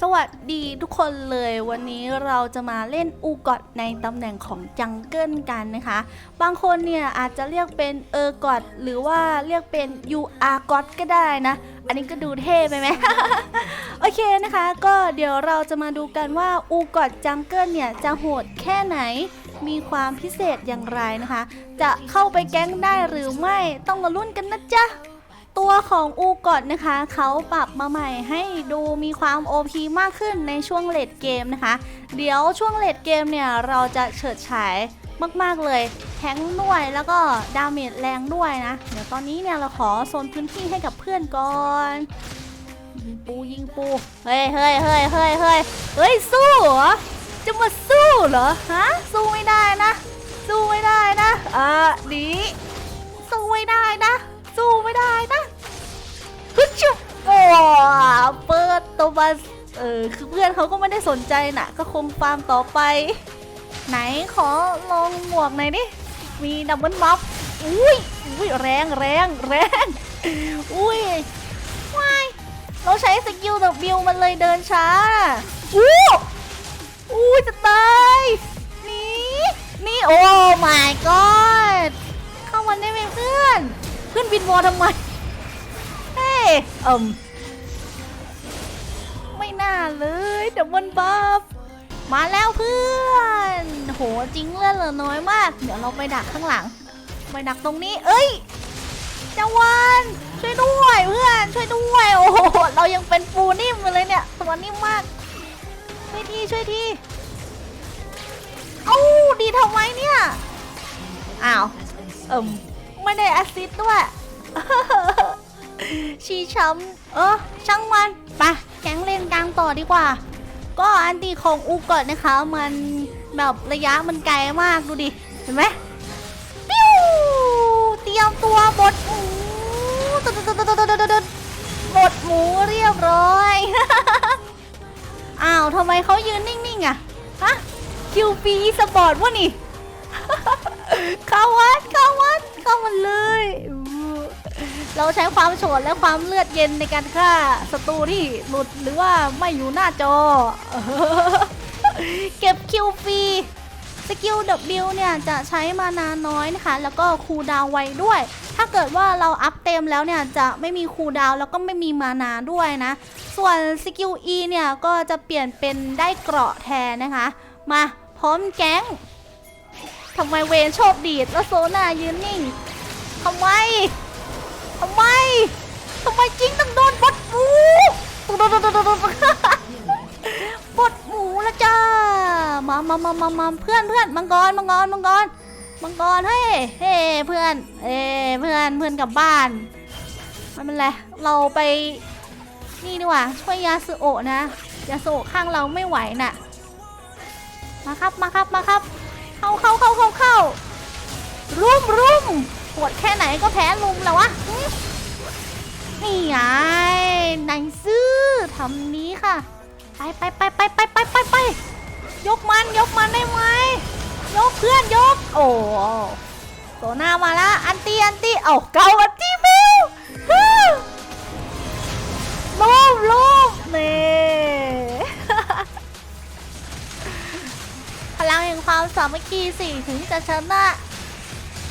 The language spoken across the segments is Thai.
สวัสดีทุกคนเลยวันนี้เราจะมาเล่นอูกอดในตำแหน่งของจังเกิลกันนะคะ บางคนเนี่ยอาจจะเรียกเป็นเออกอดหรือว่าเรียกเป็น you are god ก็ได้นะ อันนี้ก็ดูเท่ไปไหม โอเคนะคะ ก็เดี๋ยวเราจะมาดูกันว่าอูกอดจังเกิลเนี่ยจะโหดแค่ไหน มีความพิเศษอย่างไรนะคะ จะเข้าไปแก๊งได้หรือไม่ต้องมาลุ้นกันนะจ๊ะ ตัวของอูกอดนะคะ เขาปรับมาใหม่ให้ดูมีความ OP มากขึ้นในช่วงเลดเกมนะคะ เดี๋ยวช่วงเลดเกมเนี่ย เราจะเฉิดฉายมาก ๆ เลยแทงด้วยแล้วก็ดาเมจแรงด้วยนะ เดี๋ยวตอนนี้เนี่ย เราขอโซนพื้นที่ให้กับเพื่อนก่อนยิงปูยิงปู เฮ้ยเฮ้ยเฮ้ยเฮ้ยเฮ้ยเฮ้ย สู้เหรอ จะมาสู้เหรอ ฮะ สู้ไม่ได้นะ สู้ไม่ได้นะ อ่าหนีสู้ไม่ได้นะ สู้ไม่ได้นะ ฮึชุบโอ้เปิดตัวมาเออคือเพื่อนเขาก็ไม่ได้สนใจน่ะก็คงฟาร์มต่อไป ไหนขอลองหมวกหน่อยดิมีดับเบิลบัฟอุ้ยอุ้ยแรงแรงแรงอุ้ยว้ายเราใช้สกิลดับบิวมันเลยเดินช้าอู้อู้จะตายนี่นี่โอ้ my god เข้ามันได้ไหมเพื่อน เพื่อนบินวอทำไม เอิมไม่น่าเลยดับเบิลบัฟมาแล้วเพื่อน โหจริงเลือดเหลือน้อยมาก เดี๋ยวเราไปดักข้างหลัง ไปดักตรงนี้ เอ้ยจวันช่วยด้วยเพื่อนช่วยด้วยโอ้โหเรายังเป็นปูนิ่มเลยเนี่ยตัวนิ่มมากช่วยทีช่วยทีเอ้าดีทำไมเนี่ยอ้าวเอิมไม่ได้แอสซิดด้วย ชีช้ำเออช่างมันไปแก๊งเล่นกลางต่อดีกว่า ก็อันตีของอูกอนนะคะ มันแบบระยะมันไกลมากดูดิ เห็นไหมปิ้วเตรียมตัวบดหมูตดตดตดตดตดบดหมูเรียบร้อยอ้าวทำไมเขายืนนิ่งๆอะฮะคิวปีสปอร์ตวะนี่เข้าวัดเข้าวัดเข้ามันเลย เราใช้ความโฉดและความเลือดเย็นในการฆ่าศัตรูที่หลุดหรือว่าไม่อยู่หน้าจอ เก็บคิวฟรีสกิล W เนี่ยจะใช้มานานน้อยนะคะ แล้วก็คูลดาวไวด้วย ถ้าเกิดว่าเราอัพเต็มแล้วเนี่ยจะไม่มีคูลดาวแล้วก็ไม่มีมานาด้วยนะ ส่วนสกิล E เนี่ยก็จะเปลี่ยนเป็นได้เกราะแทนนะคะ มาพร้อมแก๊งทำไมเวนโชคดีดแล้วโซนายืนนิ่งทำไม ทำไมทำไมจริงต้องโดนบดหมูโดนโดนโดนโดนโดบดหมูล้วจ้ามามามามามาเพื่อนเพื่อนมังกรมังกรมังกรมังกรเฮ้ยเฮ้เพื่อนเอ้เพื่อนเพื่อนกลับบ้านไม่เป็นไรเราไปนี่ดีกว่าช่วยยาสุโอนะยาสุโอข้างเราไม่ไหวน่ะมาครับมาครับมาครับ เข้าเข้าเข้าเข้าเข้ารุมรุมปวดแค่ไหนก็แพ้ลุมแล้ววะ นี่ไงนายซื้อทำนี้ค่ะ ไปไปไปไปไปไปไปไปยกมันยกมันได้ไหมยกเพื่อนยก โอ้โซน่ามาละอันตี้อันตี้เอาเกาอันตี้ฟิวลูบลูบนี่พลังแห่งความสามัคคีสิถึงจะชนะ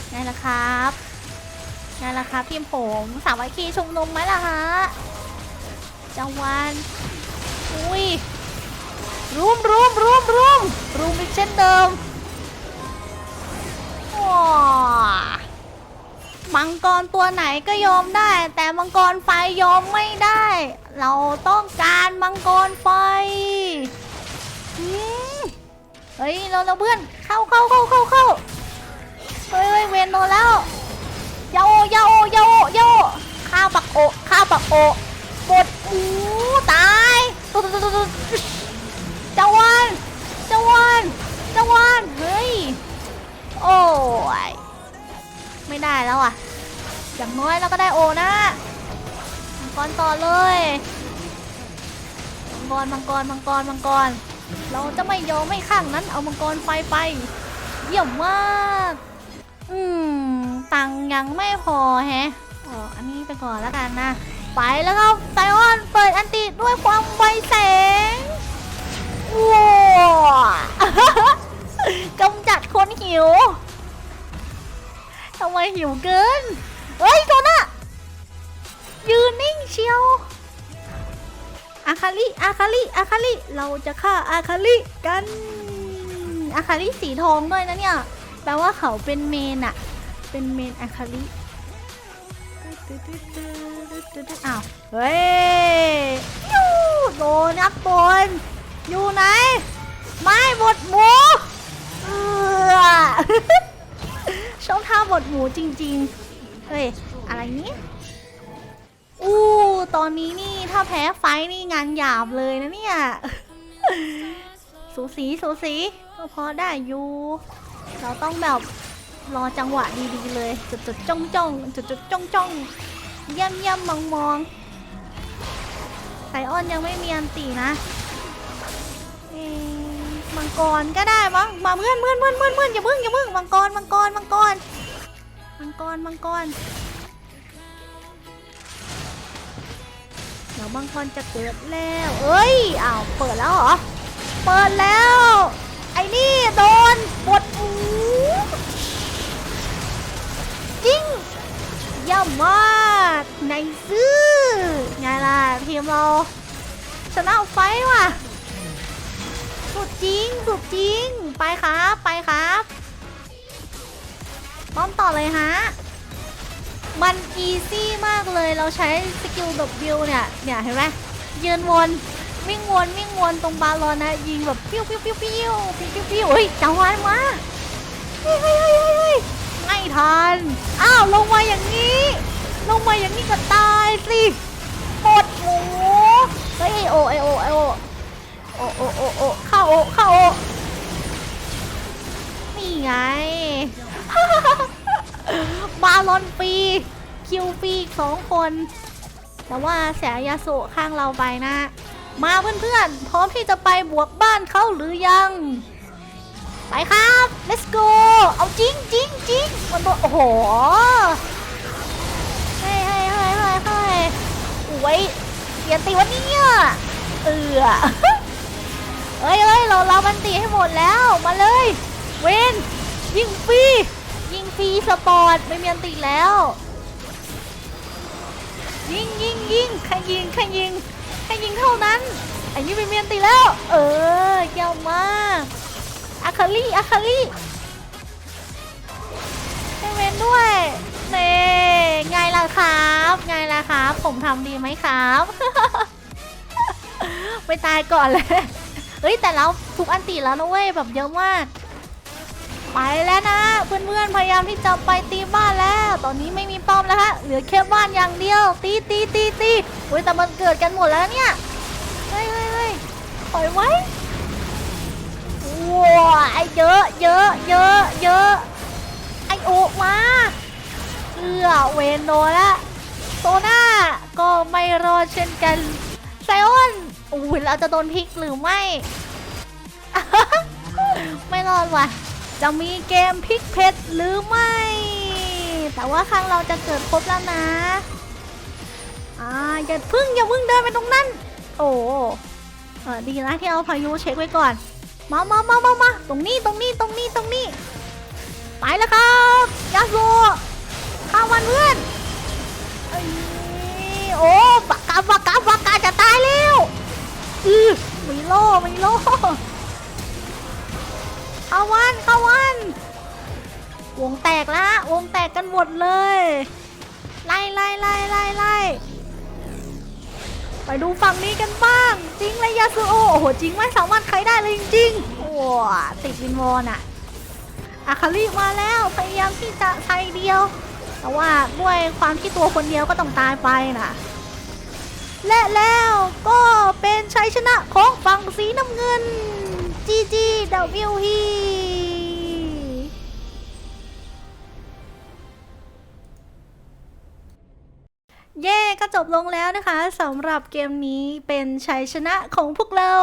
ไงล่ะครับ ไงล่ะครับทีมผมสามัคคีชุมนุมไหมล่ะฮะจังหวันอุ้ยรุมรุมรุมรุมรุมอีกเช่นเดิมว้ามังกรตัวไหนก็ยอมได้ แต่มังกรไฟยอมไม่ได้ เราต้องการมังกรไฟเฮ้ยเราเราเพื่อนเข้าเข้าเข้าเข้าเข้าเฮ้ยเวนโดนแล้ว โยโยโยโอข้าวปักโอข้าวปักโอบดหมูตายตุ๊ดตุ๊ดตุ๊ดตุ๊ดเจ้าวันจวันจวันเฮ้ยโอ้ยไม่ได้แล้วอะ อย่างน้อยเราก็ได้โอนะมังกรต่อเลยมังกรมังกรมังกรมังกร เราจะไม่ยอมไม่ข้างนั้น เอามังกรไฟไป เยี่ยมมาก อืม ตังยังไม่พอแฮะอ๋ออันนี้ไปก่อนแล้วกันนะ ไปแล้วครัไซออนเปิดอันติด้วยความไวแสงว้ากำจัดคนหิวทำไมหิวเกิน เฮ้ยโทนะยืนนิ่งเชียวอาคาลิอาคาลิอาคาลิเราจะฆ่าอาคาลิกันอาคาลิสีทองด้วยนะเนี่ย แปลว่าเขาเป็นเมนอะ เป็นเมนอาคาลิอ้าวเฮ้ยยูโดนนักบอลอยู่ไหน ไม่บดหมูเออชอบท่าบดหมูจริงๆ เฮ้ย อะไรเนี้ยอู้ตอนนี้นี่ถ้าแพ้ไฟนี่งานหยาบเลยนะเนี่ย สูสีสูสีก็พอได้อยู่ เราต้องแบบ รอจังหวะดีๆเลยจุดจุดจ้องจ้องจุดจุดจ้องจ้องเยี่ยมเยี่ยมมองมองไซออนยังไม่มีอันตีนะมังกรก็ได้มั้งมาเมื่อนเมื่อนเมื่อนเมื่อนเมื่อนอย่าเพิ่งอย่าเพิ่งมังกรมังกรมังกรมังกรมังกรเดี๋ยวมังกรจะเกิดแล้ว เอ้ยอ้าวเปิดแล้วเหรอ เปิดแล้ว จริงสุดจริง ไปครับไปครับป้อมต่อเลยฮะ มันอีซี่มากเลยเราใช้สกิลดบบิวเนี่ย เนี่ยเห็นไหมยืนวนวิ่งวนวิ่งวนตรงบาลอนนะ ยิงแบบปิ้วปิ้วปิ้วปิ้วปิ้วปิ้วปิ้วเฮ้ยจังหวะมาเฮ้ยเฮ้ยเฮ้ยเฮ้ยเฮ้ยไม่ทัน อ้าว ลงมาอย่างนี้ ลงมาอย่างนี้ก็ตายสิหมดหมู ไง บาลอนฟรีคิวฟรีอีกสองคน แต่ว่าเสียาสุข้างเราไปนะ มาเพื่อนๆ พร้อมที่จะไปบวกบ้านเขาหรือยัง ไปครับ let's go เอาจริงจริงจริงมันตัวโอ้โหเฮ้ยเฮ้ยเฮ้ยเฮ้ยเฮ้ยโอ้ยเกียรติวันนี้เออเอ้ยเอ้ยเราเรามันตีให้หมดแล้ว มาเลย เวน ยิงฟรียิงฟรีสปอร์ตไม่มีอันติแล้ว ยิงยิงยิงใครยิงใครยิงใครยิงเท่านั้นอันนี้ไม่มีอันติแล้ว เออเยี่ยมมากอาคาลีอาคาลีให้เวนด้วยเน่ไงล่ะครับไงล่ะครับ ผมทำดีไหมครับไปตายก่อนเลย เฮ้ยแต่เราทุกอันตีแล้วนะเว้ยแบบเยอะมาก ไปแล้วนะ เพื่อนๆพยายามที่จะไปตีบ้านแล้ว ตอนนี้ไม่มีป้อมแล้วฮะเหลือแค่บ้านอย่างเดียว ตีตีตีตีเฮ้ยแต่มันเกิดกันหมดแล้วเนี่ยเฮ้ยเฮ้ยเฮ้ยปล่อยไว้ว้าไอเยอะเยอะเยอะเยอะไอโอมาเอือเวนโนละโซน่าก็ไม่รอดเช่นกันไซออนอุ้ยเราจะโดนพิกหรือไม่ ไม่รอดว่ะ จะมีเกมพลิกเพชรหรือไม่ แต่ว่าข้งเราจะเกิดครบแล้วนะ อ่าอย่าพึ่งอย่าพึ่งเดินไปตรงนั้น โอ้เออดีนะที่เอาพายุเช็คไว้ก่อน มามามามามาตรงนี้ตรงนี้ตรงนี้ตรงนี้ ไปแล้วครับยาโซข้าวันเพื่อนอ้ยโอ้ปากกาปากก กันหมดเลย ไล่ไล่ไล่ไล่ไล่ไปดูฝั่งนี้กันบ้าง จริงเลยยาสุโอโอ้โหจริงไม่สามารถใครได้เลยจริงๆโอ้ติดวินวอนอะอาคาริมาแล้วพยายามที่จะใช้เดียว แต่ว่าด้วยความที่ตัวคนเดียวก็ต้องตายไปนะและแล้วก็เป็นชัยชนะของฝั่งสีน้ำเงิน GG W H เย่ก็จบลงแล้วนะคะสำหรับเกมนี้เป็นชัยชนะของพวกเรา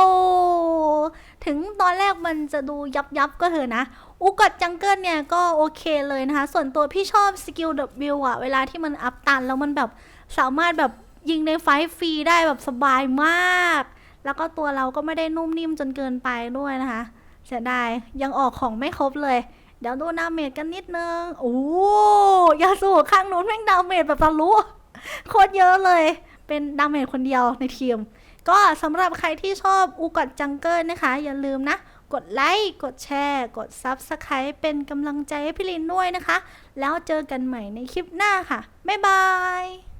ถึงตอนแรกมันจะดูยับยับก็เถอะนะ อุกอดจังเกิลเนี่ยก็โอเคเลยนะคะ ส่วนตัวพี่ชอบสกิล W อะเวลาที่มันอัพตันแล้วมันแบบสามารถแบบยิงในไฟฟรีได้แบบสบายมาก แล้วก็ตัวเราก็ไม่ได้นุ่มนิ่มจนเกินไปด้วยนะคะ เสียดายยังออกของไม่ครบเลยเดี๋ยวดูดาเมจกันนิดนึง โอ้ยาสูข้างนู้นแม่งดาเมจแบบทะลุ โคตรเยอะเลย เป็นดาเมจคนเดียวในทีม ก็สำหรับใครที่ชอบอูกอดจังเกิลนะคะ อย่าลืมนะ กดไลค์ กดแชร์ กด Subscribe เป็นกำลังใจให้พี่ลินด้วยนะคะ แล้วเจอกันใหม่ในคลิปหน้าค่ะ บ๊ายบาย